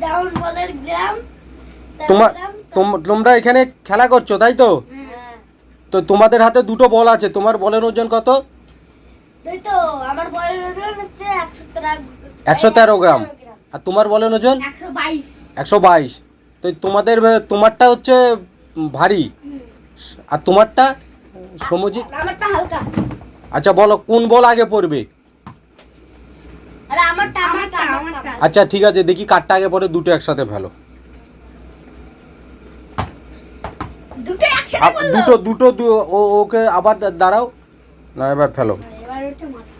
Down গ্রাম তোমার তোম- তোমরা এখানে খেলা করছ তাই তো? হ্যাঁ। তো তোমাদের হাতে দুটো বল আছে তোমার বলের ওজন কত? একশো তেরো গ্রাম। আর তোমার বলের ওজন? একশো বাইশ। তো তোমাদের তোমারটা হচ্ছে ভারী। আর তোমারটা সমজিৎ আচ্ছা বলো কোন বল আগে পড়বে আরে আমারটা আমারটা আমারটা আচ্ছা ঠিক আছে দেখি কাঠটা আগে পরে দুটো একসাথে ফেলো। দুটো দুটো দুটো দু- ও ওকে আবার দাঁড়াও না এবার ফেলো। এবার হচ্ছে মাথা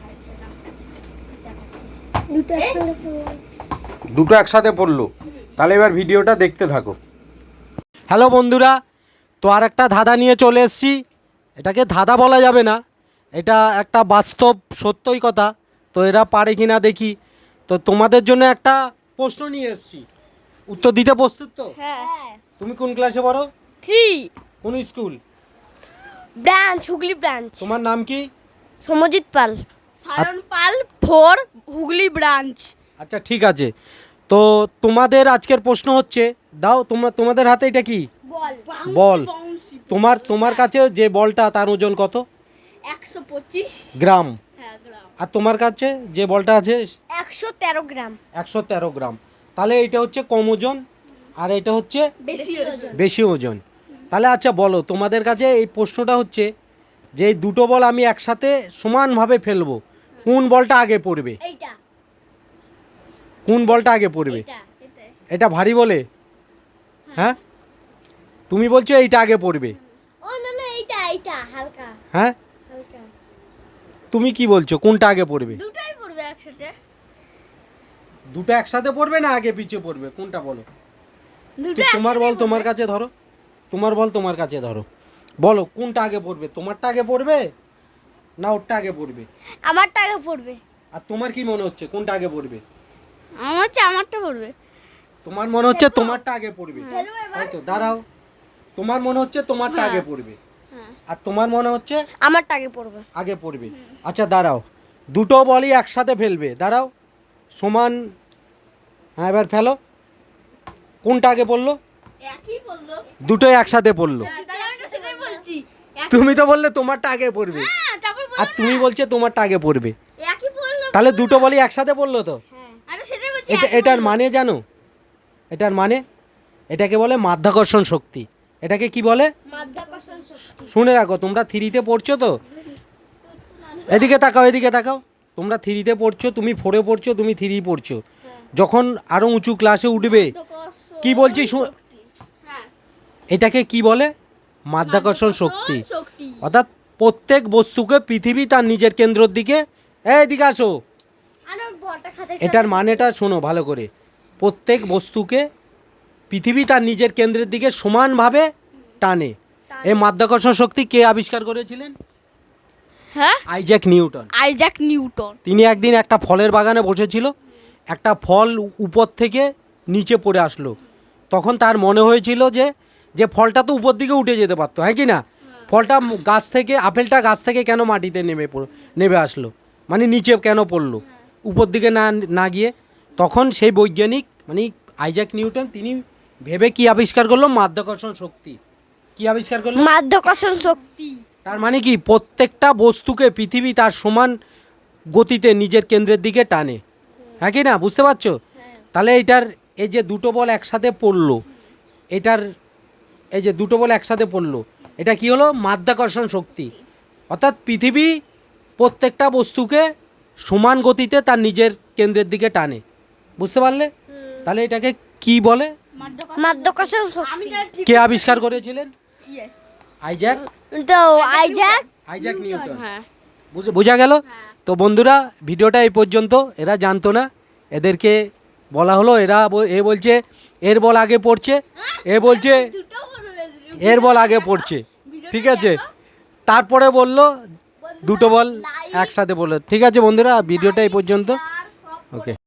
দুটো একসাথে দুটো একসাথে পড়ল। তাহলে এবার ভিডিওটা দেখতে থাকো। হ্যালো বন্ধুরা তো আর একটা ধাঁধা নিয়ে চলে এসেছি। এটাকে ধাঁধা বলা যাবে না। এটা একটা বাস্তব সত্যই কথা। তো এরা পারে কি না দেখি। তো তোমাদের জন্য একটা প্রশ্ন নিয়ে এসেছি। উত্তর দিতে প্রস্তুত তো? হ্যাঁ। তুমি কোন ক্লাসে পড়ো? থ্রি কোন স্কুল ব্রাঞ্চ হুগলি ব্রাঞ্চ তোমার নাম কি? সমজিৎ পাল। সায়ন পাল ফোর হুগলি ব্রাঞ্চ আচ্ছা ঠিক আছে। তো তোমাদের আজকের প্রশ্ন হচ্ছে দাও তোমরা তোমাদের হাতে এটা কি? বল। বল। তোমার তোমার কাছে যে বলটা তার ওজন কত? একশো পঁচিশ। হ্যাঁ গ্রাম। আর তোমার কাছে যে বলটা আছে একশো তেরো গ্রাম। একশো তেরো গ্রাম। তাহলে এটা হচ্ছে কম ওজন আর এটা হচ্ছে বেশি বেশি ওজন। তাহলে আচ্ছা বলো তোমাদের কাছে এই প্রশ্নটা হচ্ছে যে এই দুটো বল আমি একসাথে সমানভাবে ফেলব কোন বলটা আগে পড়বে? এইটা। কোন বলটা আগে পড়বে? এটা এটা ভারী বলে? হ্যাঁ? তুমি বলছো এইটা আগে পড়বে। ও না না এইটা এইটা হালকা। হ্যাঁ? হালকা। তুমি কি বলছো কোনটা আগে পড়বে? দুটাই পড়বে একসাথে। দুটো একসাথে পড়বে না আগে পিছিয়ে পড়বে? কোনটা বলো? তোমার বল তোমার কাছে ধরো তোমার বল তোমার কাছে ধরো। বলো কোনটা আগে পড়বে? তোমারটা আগে পড়বে না ওরটা আগে পড়বে? আমারটা আগে পড়বে। আর তোমার কি মনে হচ্ছে? কোনটা আগে পড়বে? আমার হচ্ছে আমারটা পড়বে। তোমার মনে হচ্ছে তোমারটা আগে পড়বে? তাই তো দাঁড়াও। তোমার মনে হচ্ছে তোমারটা আগে পড়বে? আর তোমার মনে হচ্ছে আমারটা আগে পড়বে। আগে পড়বে। আচ্ছা দাঁড়াও। দুটো বলই একসাথে ফেলবে। দাঁড়াও। সমান হ্যাঁ এবার ফেলো। কোনটা আগে পড়ল দুটোই একসাথে পড়ল বলছি। তুমি তো বললে তোমারটা আগে পড়বে। হ্যাঁ আর তুমি বলছে তোমারটা আগে পড়বে। তাহলে দুটো বলি একসাথে পড়ল তো? হ্যাঁ এটা এটার মানে জানো? এটার মানে? এটাকে বলে মাধ্যাকর্ষণ শক্তি। এটাকে কি বলে? শুনে রাখো তোমরা থ্রিতে পড়ছো তো? এদিকে তাকাও এদিকে তাকাও। তোমরা থ্রিতে পড়ছো তুমি ফোরে পড়ছো তুমি থ্রি পড়ছো। যখন আরও উঁচু ক্লাসে উঠবে কি বলছি এটাকে কি বলে? মাধ্যাকর্ষণ শক্তি। অর্থাৎ প্রত্যেক বস্তুকে পৃথিবী তার নিজের কেন্দ্রের দিকে এদিকে আসো। এটার মানেটা শোনো ভালো করে। প্রত্যেক বস্তুকে পৃথিবী তার নিজের কেন্দ্রের দিকে সমানভাবে টানে। এই মাধ্যাকর্ষণ শক্তি কে আবিষ্কার করেছিলেন? হ্যাঁ? Isaac Newton. Isaac Newton. তিনি একদিন একটা ফলের বাগানে বসেছিল একটা ফল উপর থেকে নিচে পড়ে আসলো। তখন তার মনে হয়েছিল যে যে ফলটা তো উপর দিকে উঠে যেতে পারতো হ্যাঁ কি না? ফলটা গাছ থেকে আপেলটা গাছ থেকে কেন মাটিতে নেমে পড়- নেমে আসলো? মানে নিচে কেন পড়ল? উপর দিকে না না গিয়ে। তখন সেই বৈজ্ঞানিক মানে আইজাক নিউটন তিনি ভেবে কি আবিষ্কার করল? মাধ্যাকর্ষণ শক্তি। কি আবিষ্কার করল? মাধ্যাকর্ষণ শক্তি। তার মানে কি প্রত্যেকটা বস্তুকে পৃথিবী তার সমান গতিতে নিজের কেন্দ্রের দিকে টানে। হ্যাঁ কি না? বুঝতে পারছ? তাহলে এটার এই যে দুটো বল একসাথে পড়ল এটার এই যে দুটো বল একসাথে পড়ল এটা কি হলো? মাধ্যাকর্ষণ শক্তি। অর্থাৎ পৃথিবী প্রত্যেকটা বস্তুকে সমান গতিতে তার নিজের কেন্দ্রের দিকে টানে। বুঝতে পারলে? তাহলে এটাকে কি বলে? মাধ্যাকর্ষণ শক্তি। কে আবিষ্কার করেছিলেন? আইজ্যাক? তো আইজাক আইজ্যাক নিউটন। হ্যাঁ। বুঝে বোঝা গেল? তো বন্ধুরা ভিডিওটা এই পর্যন্ত। এরা জানতো না। এদেরকে বলা হলো এরা এ বলছে এর বল আগে পড়ছে এ বলছে এর বল আগে পড়ছে। ঠিক আছে? তারপরে বলল দুটো বল একসাথে বলল। ঠিক আছে বন্ধুরা ভিডিওটা এই পর্যন্ত। ওকে